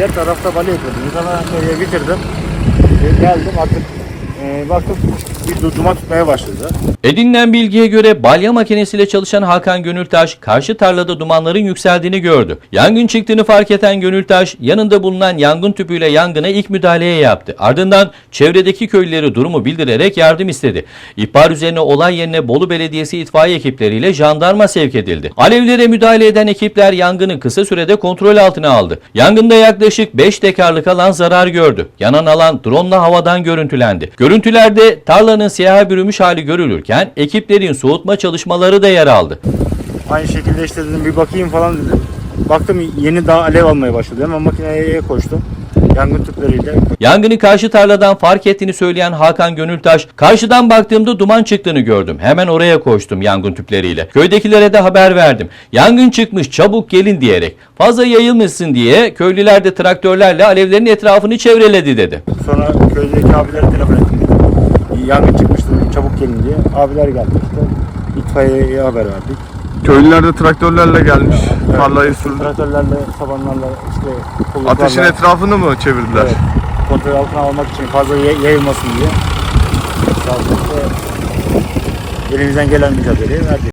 diğer tarafta balya yapıyordum. Yukarıdan oraya bitirdim. E, geldim artık e, baktım bir du- duman tutmaya başladı. Edinilen bilgiye göre balya makinesiyle çalışan Hakan Gönültaş karşı tarlada dumanların yükseldiğini gördü. Yangın çıktığını fark eden Gönültaş yanında bulunan yangın tüpüyle yangına ilk müdahaleye yaptı. Ardından çevredeki köylüleri durumu bildirerek yardım istedi. İhbar üzerine olay yerine Bolu Belediyesi itfaiye ekipleriyle jandarma sevk edildi. Alevlere müdahale eden ekipler yangını kısa sürede kontrol altına aldı. Yangında yaklaşık 5 dekarlık alan zarar gördü. Yanan alan drone havadan görüntülendi. Görüntülerde tarlanın siyaha bürümüş hali görülürken ekiplerin soğutma çalışmaları da yer aldı. Aynı şekilde işte dedim bir bakayım falan dedim. Baktım yeni daha alev almaya başladı. Hemen makineye koştum. Yangın tüpleriyle. Yangını karşı tarladan fark ettiğini söyleyen Hakan Gönültaş, karşıdan baktığımda duman çıktığını gördüm. Hemen oraya koştum yangın tüpleriyle. Köydekilere de haber verdim. Yangın çıkmış çabuk gelin diyerek. Fazla yayılmasın diye köylüler de traktörlerle alevlerin etrafını çevreledi dedi. Sonra köydeki abilere telefon ettim. Yangın çıkmıştı çabuk gelin diye. Abiler geldi işte. İtfaiyeye haber verdik. Köylüler de traktörlerle gelmiş. Evet. Tarlayı sürdü. Traktörlerle, sabanlarla işte. Ateşin etrafını mı çevirdiler? Evet. Kontrol altına almak için fazla yay- yayılmasın diye. Sağlıklı elimizden gelen mücadeleyi verdik.